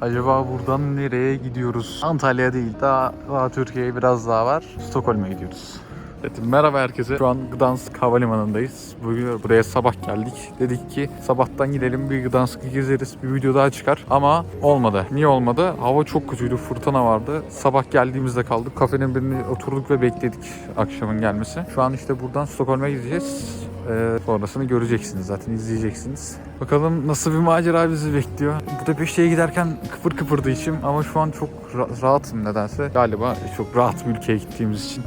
Acaba buradan nereye gidiyoruz? Antalya değil daha, daha Türkiye'ye biraz daha var. Stockholm'e gidiyoruz. Evet, merhaba herkese. Şu an Gdansk Havalimanı'ndayız. Bugün buraya sabah geldik. Dedik ki sabahtan gidelim bir Gdansk'ı gezeriz. Bir video daha çıkar. Ama olmadı. Niye olmadı? Hava çok kötüydü. Fırtına vardı. Sabah geldiğimizde kaldık. Kafenin birine oturduk ve bekledik akşamın gelmesi. Şu an işte buradan Stockholm'e gideceğiz. Ee, sonrasını göreceksiniz zaten izleyeceksiniz. Bakalım nasıl bir macera bizi bekliyor. Budapeşte'ye giderken kıpır kıpırdı içim ama şu an çok ra- rahatım nedense. Galiba çok rahat bir ülkeye gittiğimiz için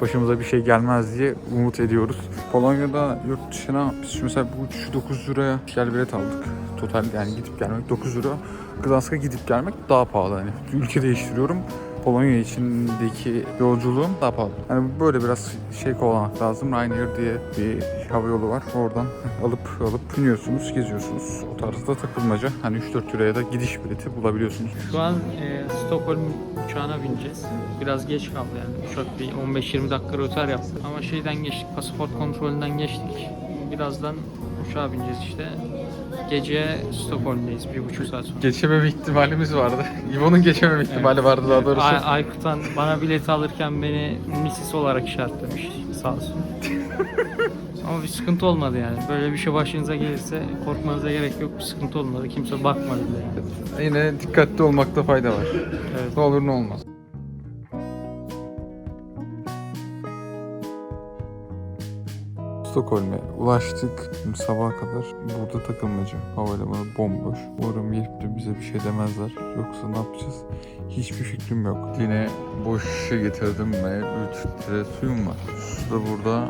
başımıza bir şey gelmez diye umut ediyoruz. Polonya'da yurt dışına biz mesela bu uçuşu 9 euroya gel bilet aldık. Total yani gidip gelmek 9 euro. Gdansk'a gidip gelmek daha pahalı hani. Ülke değiştiriyorum. Polonya içindeki yolculuğum daha pahalı. Yani böyle biraz şey kovalamak lazım. Ryanair diye bir hava yolu var. Oradan alıp alıp biniyorsunuz, geziyorsunuz. O tarzda takılmaca. Hani 3-4 euroya da gidiş bileti bulabiliyorsunuz. Şu an e, Stockholm uçağına bineceğiz. Biraz geç kaldı yani. Uçak bir 15-20 dakika rötar yaptı. Ama şeyden geçtik, pasaport kontrolünden geçtik. Birazdan uçağa bineceğiz işte. Gece Stockholm'dayız bir buçuk saat sonra. Geçememe ihtimalimiz vardı. İvo'nun geçememe ihtimali vardı daha doğrusu. Ay- Aykut'tan bana bilet alırken beni Mrs. olarak işaretlemiş sağ olsun. Ama bir sıkıntı olmadı yani. Böyle bir şey başınıza gelirse korkmanıza gerek yok. Bir sıkıntı olmadı. Kimse bakmadı bile yani. Yine dikkatli olmakta fayda var. Evet. Ne olur ne olmaz. Stockholm'e ulaştık. Şimdi sabaha kadar burada takılmaca. Havalimanı bomboş. Umarım gelip de bize bir şey demezler. Yoksa ne yapacağız? Hiçbir fikrim yok. Yine boş şişe getirdim ve 3 litre suyum var. Su da burada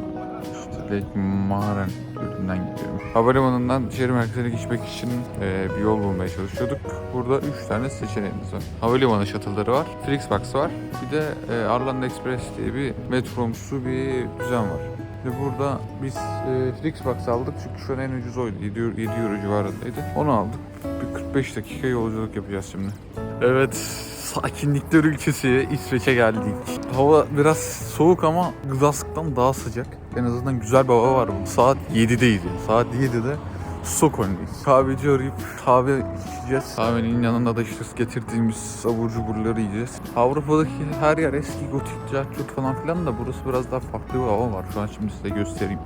işte Lake Maren gölünden gidiyormuş. Havalimanından şehir merkezine geçmek için e, bir yol bulmaya çalışıyorduk. Burada 3 tane seçeneğimiz var. Havalimanı şatıları var, Flixbus var. Bir de e, Arlanda Express diye bir metromsu bir düzen var. Ve burada biz e, Flixbus aldık çünkü şu an en ucuz oydu. 7, euro- 7 euro civarındaydı. Onu aldık. Bir 45 dakika yolculuk yapacağız şimdi. Evet, sakinlikler ülkesi İsveç'e geldik. Hava biraz soğuk ama Gdansk'tan daha sıcak. En azından güzel bir hava var. Saat 7'deyiz yani. Saat 7'de Stockholm'deyiz. Kahveci arayıp kahve içeceğiz. Kahvenin yanında da işte getirdiğimiz abur cuburları yiyeceğiz. Avrupa'daki her yer eski gotik, cahçurt falan filan da burası biraz daha farklı bir hava var. Şu an şimdi size göstereyim.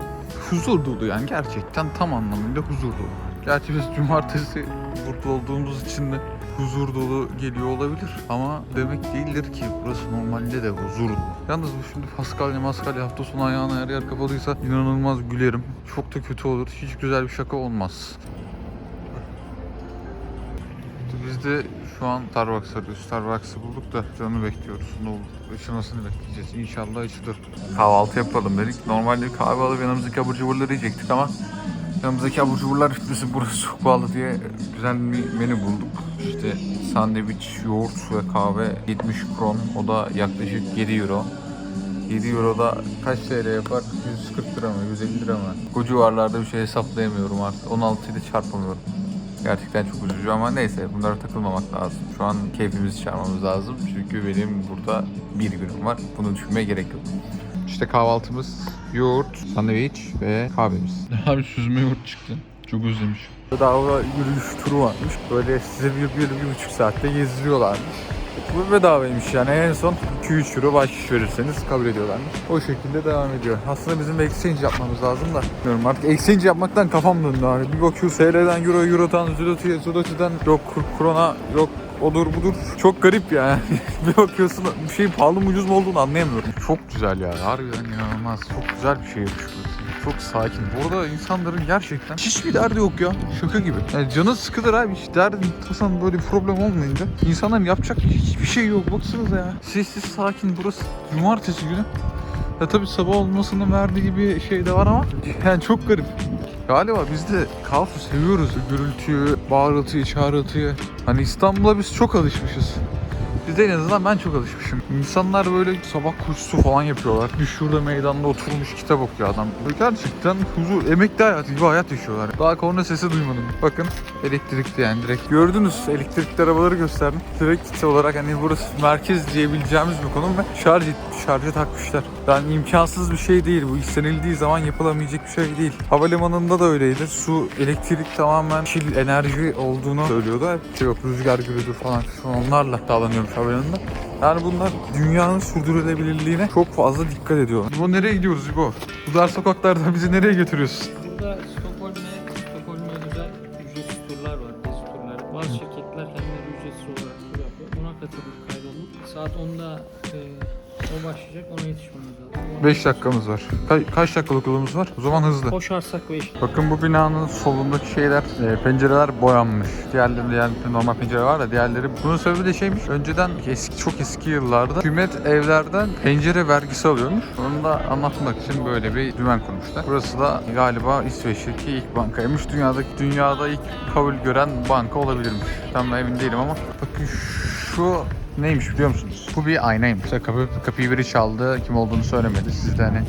Huzur dolu yani gerçekten tam anlamıyla huzur dolu. Gerçi biz cumartesi burada olduğumuz için de huzur dolu geliyor olabilir ama demek değildir ki burası normalde de huzur dolu. Yalnız bu şimdi Paskalya Maskalya hafta sonu ayağına her yer kapalıysa inanılmaz gülerim. Çok da kötü olur. Hiç güzel bir şaka olmaz. Biz de şu an Starbucks arıyoruz. Starbucks'ı bulduk da canı bekliyoruz. Ne olur? Açılmasını bekleyeceğiz. İnşallah açılır. Kahvaltı yapalım dedik. Normalde kahve alıp yanımızdaki abur cuburları yiyecektik ama yanımızdaki abur cuburlar burası çok pahalı diye güzel bir menü bulduk. İşte sandviç, yoğurt ve kahve 70 kron. O da yaklaşık 7 euro. 7 euro da kaç TL yapar? 140 lira mı? 150 lira mı? Bu civarlarda bir şey hesaplayamıyorum artık. 16 ile çarpamıyorum. Gerçekten çok üzücü ama neyse bunlara takılmamak lazım. Şu an keyfimizi çıkarmamız lazım. Çünkü benim burada bir günüm var. Bunu düşünmeye gerek yok. İşte kahvaltımız yoğurt, sandviç ve kahvemiz. Abi süzme yoğurt çıktı. Çok özlemişim. Bedava yürüyüş turu varmış. Böyle size bir, bir, bir buçuk saatte gezdiriyorlarmış. Bu bedavaymış yani en son 2-3 euro bahşiş verirseniz kabul ediyorlarmış. O şekilde devam ediyor. Aslında bizim de exchange yapmamız lazım da. Bilmiyorum artık exchange yapmaktan kafam döndü abi. Bir bakıyor TL'den euro, eurodan zloty'ye, zloty'den yok krona, yok odur budur. Çok garip yani. bir bakıyorsun bir şey pahalı mı ucuz mu olduğunu anlayamıyorum. Çok güzel ya. Harbiden inanılmaz. Çok güzel bir şey yapmış. Çok sakin. Burada insanların gerçekten hiçbir derdi yok ya. Şaka gibi. Yani canı sıkılır abi. Hiç derdin, tasan böyle bir problem olmayınca. insanların yapacak hiçbir şey yok. Baksanıza ya. Sessiz sakin. Burası cumartesi günü. Ya tabii sabah olmasının verdiği bir şey de var ama yani çok garip. Galiba biz de kaosu seviyoruz. Gürültüyü, bağırıltıyı, çağrıltıyı. Hani İstanbul'a biz çok alışmışız. Bizde en azından ben çok alışmışım. İnsanlar böyle sabah koşusu falan yapıyorlar. Bir şurada meydanda oturmuş kitap okuyor adam. Gerçekten huzur, emekli hayatı gibi hayat yaşıyorlar. Daha korna sesi duymadım. Bakın elektrikli yani direkt. Gördünüz elektrikli arabaları gösterdim. Direkt olarak hani burası merkez diyebileceğimiz bir konum ve şarj, şarja takmışlar. Yani imkansız bir şey değil bu. İstenildiği zaman yapılamayacak bir şey değil. Havalimanında da öyleydi. Su, elektrik tamamen çil enerji olduğunu söylüyordu. Hep şey yok rüzgar gürüdür falan onlarla sağlanıyormuş havalimanında. Yani bunlar dünyanın sürdürülebilirliğine çok fazla dikkat ediyor. Bu nereye gidiyoruz İbo? Bu dar sokaklarda bizi nereye götürüyorsun? Burada Stockholm'e, Stockholm'e özel ücretsiz turlar var, gezi turları. Bazı şirketler kendileri ücretsiz olarak tur yapıyor. Buna katılıp kaydolduk. Saat 10'da e, o başlayacak, ona yetişmemiz lazım. 5 dakikamız var. Ka- kaç dakikalık yolumuz var? O zaman hızlı. Koşarsak 5 Bakın bu binanın solundaki şeyler, e, pencereler boyanmış. Diğerleri, diğer normal pencere var da diğerleri. Bunun sebebi de şeymiş. Önceden eski, çok eski yıllarda hükümet evlerden pencere vergisi alıyormuş. Onu da anlatmak için böyle bir dümen kurmuşlar. Burası da galiba İsveç'teki ilk bankaymış. Dünyadaki dünyada ilk kabul gören banka olabilirmiş. Tam da emin değilim ama bakın şu neymiş biliyor musunuz? Bu bir aynaymış. Mesela kapı, kapıyı biri çaldı. Kim olduğunu söylemedi. Siz de hani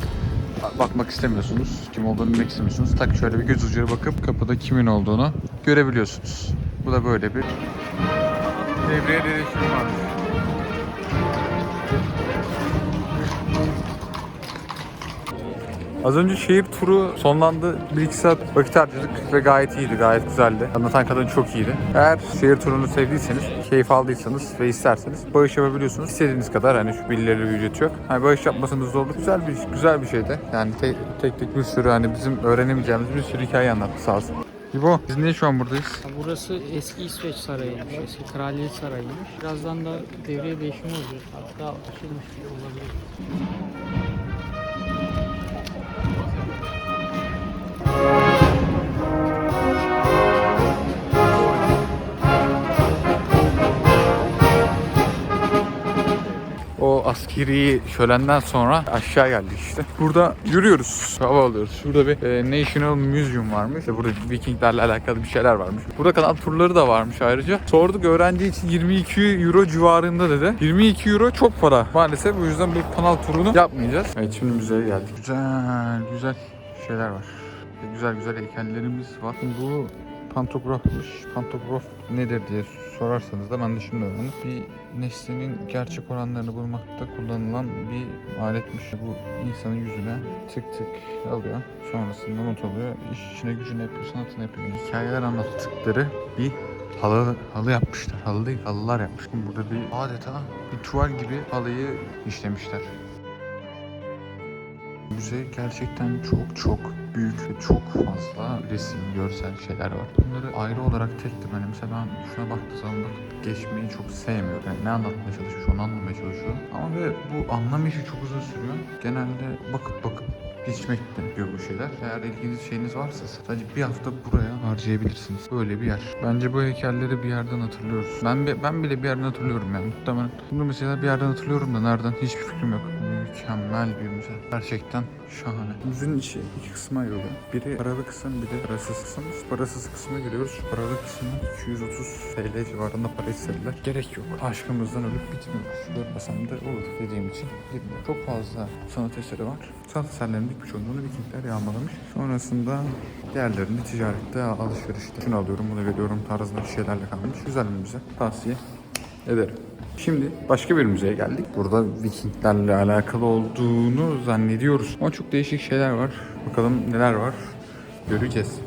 bakmak istemiyorsunuz. Kim olduğunu bilmek istemiyorsunuz. Tak şöyle bir göz ucuyla bakıp kapıda kimin olduğunu görebiliyorsunuz. Bu da böyle bir devriye değişimi var. Az önce şehir turu sonlandı. 1-2 saat vakit harcadık ve gayet iyiydi, gayet güzeldi. Anlatan kadın çok iyiydi. Eğer şehir turunu sevdiyseniz, keyif aldıysanız ve isterseniz bağış yapabiliyorsunuz. İstediğiniz kadar hani şu belirli bir ücret yok. Hani bağış yapmasanız da olur. Güzel bir güzel bir şeydi. Yani tek tek, tek bir sürü hani bizim öğrenemeyeceğimiz bir sürü hikaye anlattı sağ olsun. İbo biz niye şu an buradayız? Burası eski İsveç sarayıymış, eski kraliyet sarayıymış. Birazdan da devriye değişimi olacak. Hatta açılmış olabilir. Askeri şölenden sonra aşağı geldik işte. Burada yürüyoruz, hava alıyoruz. Şurada bir e, National Museum varmış. İşte burada Vikinglerle alakalı bir şeyler varmış. Burada kanal turları da varmış ayrıca. Sorduk öğrenci için 22 euro civarında dedi. 22 euro çok para. Maalesef o yüzden bu kanal turunu yapmayacağız. Evet şimdi müzeye geldik. Güzel, güzel şeyler var. Güzel güzel heykellerimiz var. Bu pantografmış. Pantograf nedir diye sorarsanız da ben de şimdi öğrendim. Bir nesnenin gerçek oranlarını bulmakta kullanılan bir aletmiş. Bu insanın yüzüne tık tık alıyor. Sonrasında not alıyor. İş içine gücünü yapıyor, sanatını yapıyor. Hikayeler anlattıkları bir halı, halı yapmışlar. Halı değil, halılar yapmış. Burada bir adeta bir tuval gibi halıyı işlemişler. Müze gerçekten çok çok büyük ve çok fazla resim, görsel şeyler var. Bunları ayrı olarak tek tek hani mesela ben şuna baktığı zaman bakıp geçmeyi çok sevmiyorum. Yani ne anlatmaya çalışıyor, onu anlamaya çalışıyorum. Ama ve bu anlam işi çok uzun sürüyor. Genelde bakıp bakıp geçmekte diyor bu şeyler. Eğer ilginiz şeyiniz varsa sadece bir hafta buraya harcayabilirsiniz. Böyle bir yer. Bence bu heykelleri bir yerden hatırlıyoruz. Ben ben bile bir yerden hatırlıyorum yani muhtemelen. Bunu mesela bir yerden hatırlıyorum da nereden hiçbir fikrim yok mükemmel bir müze. Gerçekten şahane. Müzenin içi iki kısma ayrılıyor. Biri paralı kısım, bir de parasız kısım. Parasız kısma giriyoruz. Paralı kısmı 230 TL civarında para istediler. Gerek yok. Aşkımızdan ölüp bitmiyoruz. Görmesem de olur dediğim için. Bilmiyorum. Çok fazla sanat eseri var. Sanat eserlerinde 3,5 bunu Vikingler yağmalamış. Sonrasında diğerlerini ticarette alışverişte. Şunu alıyorum bunu veriyorum tarzında bir şeylerle kalmış. Güzel bir müze. Tavsiye ederim. Şimdi başka bir müzeye geldik. Burada Vikinglerle alakalı olduğunu zannediyoruz. Ama çok değişik şeyler var. Bakalım neler var. Göreceğiz.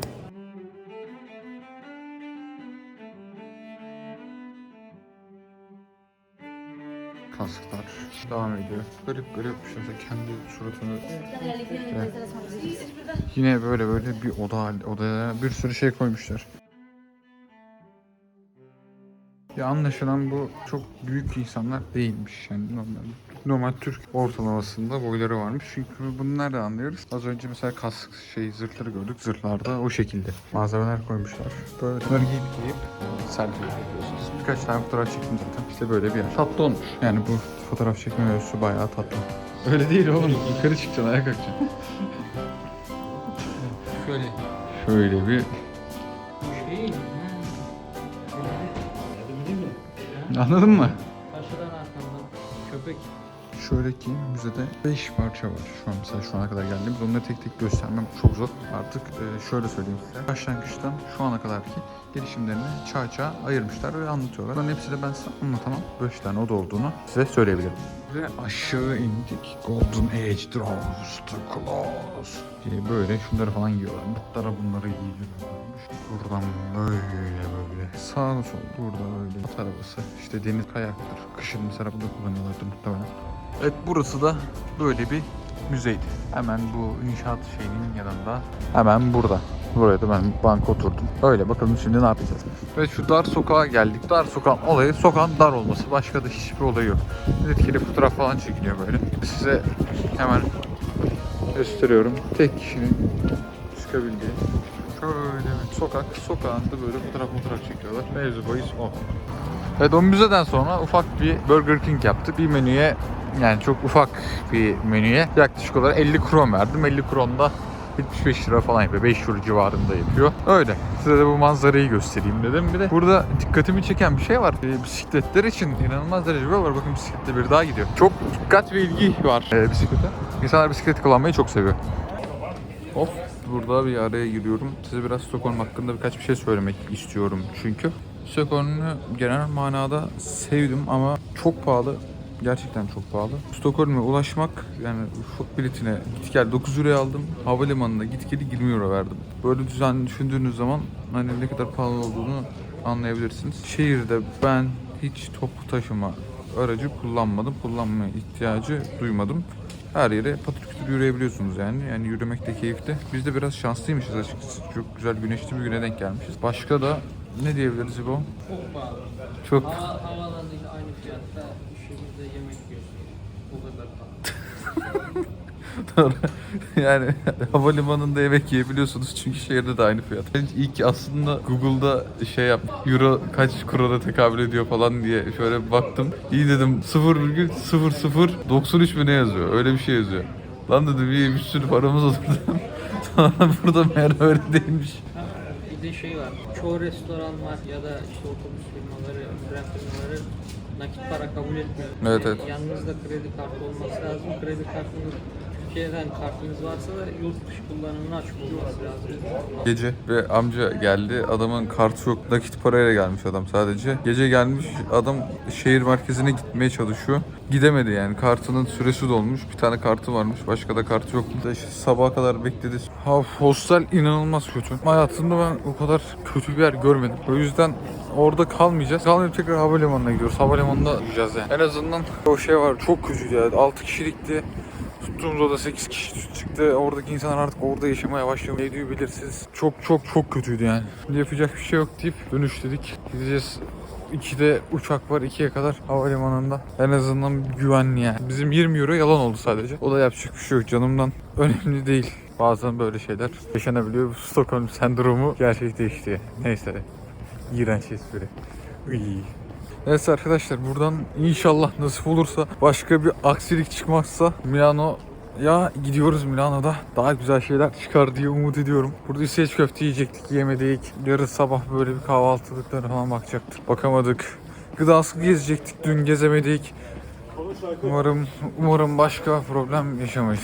Kasklar devam ediyor. Garip garip mesela kendi suratını Yine böyle böyle bir oda odaya bir sürü şey koymuşlar. Ya anlaşılan bu çok büyük insanlar değilmiş yani normal. Normal Türk ortalamasında boyları varmış. Çünkü bunu nereden anlıyoruz? Az önce mesela kask şey zırhları gördük. Zırhlarda o şekilde malzemeler koymuşlar. Böyle bunları giyip giyip selfie yapıyorsunuz. Birkaç tane fotoğraf çektim zaten. İşte böyle bir yer. Tatlı olmuş. Yani bu fotoğraf çekme mevzusu bayağı tatlı. Öyle değil oğlum. Yukarı çıkacaksın, ayağa kalkacaksın. Şöyle. Şöyle bir Şey, Anladın mı? Şöyle ki müzede 5 parça var. Şu an mesela şu ana kadar geldiğimiz. Onları tek tek göstermem çok zor. Artık e, şöyle söyleyeyim size. Başlangıçtan şu ana kadarki gelişimlerini çağ çağ ayırmışlar ve anlatıyorlar. Bunların hepsini ben size anlatamam. 5 tane oda olduğunu size söyleyebilirim. Ve aşağı indik. Golden Age Draws to Close. Diye böyle şunları falan giyiyorlar. Mutlara bunları giydiriyorlarmış. Buradan böyle böyle. Sağ sol burada böyle. At arabası. İşte deniz kayaktır. Kışın mesela burada kullanıyorlardır muhtemelen. Evet burası da böyle bir müzeydi. Hemen bu inşaat şeyinin yanında. Hemen burada. Buraya da ben banka oturdum. Öyle bakalım şimdi ne yapacağız. Ve şu dar sokağa geldik. Dar sokağın olayı sokağın dar olması. Başka da hiçbir olayı yok. Etkili fotoğraf falan çekiliyor böyle. Size hemen gösteriyorum. Tek kişinin çıkabildiği şöyle bir sokak. Sokağında böyle fotoğraf fotoğraf çekiyorlar. Mevzu bahis o. Evet o müzeden sonra ufak bir Burger King yaptık. Bir menüye yani çok ufak bir menüye yaklaşık olarak 50 kron verdim. 50 kron da 75 lira falan yapıyor. 5 euro civarında yapıyor. Öyle. Size de bu manzarayı göstereyim dedim. Bir de burada dikkatimi çeken bir şey var. E, bisikletler için inanılmaz derecede var. Bakın bisiklette bir daha gidiyor. Çok dikkat ve ilgi var e, bisiklete. İnsanlar bisiklet kullanmayı çok seviyor. Of burada bir araya giriyorum. Size biraz Stockholm hakkında birkaç bir şey söylemek istiyorum çünkü. Stockholm'u genel manada sevdim ama çok pahalı. Gerçekten çok pahalı. Stockholm'a ulaşmak yani ufak biletine git gel 9 euroya aldım. Havalimanına git gel 20 euro verdim. Böyle düzen düşündüğünüz zaman hani ne kadar pahalı olduğunu anlayabilirsiniz. Şehirde ben hiç toplu taşıma aracı kullanmadım. Kullanmaya ihtiyacı duymadım her yere patır kütür yürüyebiliyorsunuz yani. Yani yürümek de keyifli. Biz de biraz şanslıymışız açıkçası. Çok güzel güneşli bir güne denk gelmişiz. Başka da ne diyebiliriz bu? Çok pahalı. Çok Hava, havaalanıyla aynı fiyatta şehirde yemek yiyorsun. O kadar pahalı. Doğru. yani havalimanında yemek yiyebiliyorsunuz çünkü şehirde de aynı fiyat. İlk aslında Google'da şey yap, euro kaç krona tekabül ediyor falan diye şöyle bir baktım. İyi dedim 0,0093 mü ne yazıyor? Öyle bir şey yazıyor. Lan dedim iyi bir sürü paramız olur dedim. Sonra burada meğer öyle değilmiş. Bir de şey var. Çoğu restoranlar ya da işte otobüs firmaları, tren firmaları nakit para kabul etmiyor. Evet, evet. Yanınızda kredi kartı olması lazım. Kredi kartınız Türkiye'den kartınız varsa da yurt dışı kullanımına açık olması lazım. Gece ve amca geldi. Adamın kartı yok. Nakit parayla gelmiş adam sadece. Gece gelmiş adam şehir merkezine gitmeye çalışıyor. Gidemedi yani. Kartının süresi dolmuş. Bir tane kartı varmış. Başka da kartı yok. De işte sabaha kadar bekledi. Ha, hostel inanılmaz kötü. Hayatımda ben o kadar kötü bir yer görmedim. O yüzden orada kalmayacağız. Kalmayıp tekrar havalimanına gidiyoruz. Havalimanında gideceğiz yani. En azından o şey var. Çok kötüydü yani. 6 kişilikti. Tuttuğumuz oda 8 kişi çıktı. Oradaki insanlar artık orada yaşamaya başlıyor. Ne diyor belirsiz. Çok çok çok kötüydü yani. Yapacak bir şey yok deyip dönüş dedik. Gideceğiz. 2'de uçak var 2'ye kadar havalimanında. En azından güvenli yani. Bizim 20 euro yalan oldu sadece. O da yapacak bir şey yok. Canımdan önemli değil. Bazen böyle şeyler yaşanabiliyor. Stockholm sendromu gerçekleşti. Neyse. İğrenç espri. Iy. Neyse arkadaşlar buradan inşallah nasip olursa başka bir aksilik çıkmazsa Milano ya gidiyoruz Milano'da daha güzel şeyler çıkar diye umut ediyorum. Burada İsveç köfte yiyecektik yemedik. Yarın sabah böyle bir kahvaltılıklara falan bakacaktık. Bakamadık. Gıdası gezecektik dün gezemedik. Umarım umarım başka problem yaşamayız.